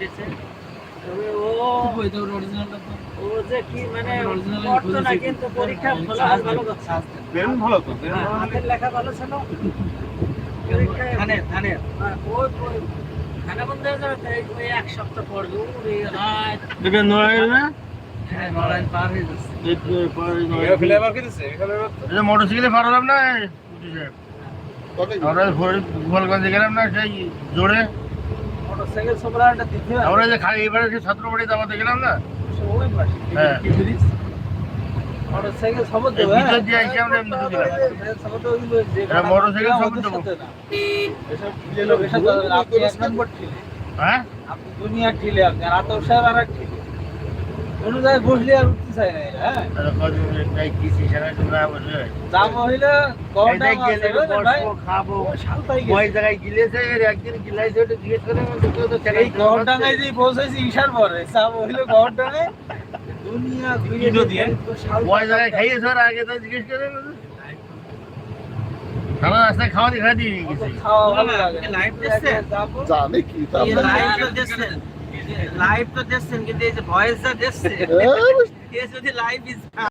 উঠেছে তবে ও ও যে কি মানে Original না কিন্তু পরীক্ষা ফলাফল ভালো করছে। বেরুন ভালো তো বেরুন হ্যাঁ, ভালো। হাতের লেখা ভালো ছিল। পরীক্ষায় ধানের ধানের। ওই ওই খানা বন্ধ হয়ে যাবে ওই এক সপ্তাহ পর ওরে রাত এটা নড়াইল না? হ্যাঁ পার পরে মোটরসাইকেলে পাঠালাম না গোপালগঞ্জে গেলাম না সেই জোরে আমরা যে খালি এবারে যে ছাত্রবাড়ি দাবাতে গেলাম না? হ্যাঁ। মোটরসাইকেল সবর দেবে আমরা সবর দেবো। মোটরসাইকেল সবর। এসব। আপনি এক নম্বর ঠিলে হ্যাঁ? আপনি দুনিয়া ঠিলে আপনি আর আতর সাহেব আর এক ঠিলে কোনো জায়গায় বসলে আর উঠতে চাই না হ্যাঁ? তাহলে কদিন যাই কিছু সেখানে তোমরা বসে দাম হইলে গড়টা এই মাছ গেলে হবে না ভাই। বসবো, খাব। ওই জায়গায় গিলেছে একদিন গিলাইছে ওটা জিজ্ঞেস করে আমি তো তো এই গড়ডাঙ্গায় যে পৌঁছেছি ইশার পরে। চাপ হইল গড়ডাঙ্গায় দুনিয়া ঘুরে দিয়ে? ওই জায়গায় আগে তো জিজ্ঞেস করে খানা রাস্তায় খাওয়া দিয়ে খাওয়া দিয়ে গেছে খাওয়া ভালো লাগে না। লাইভ জানে কি লাইভ তো দেখছেন কিন্তু এই যে ভয়েস যা দেখছে হ্যাঁ, যদি লাইভ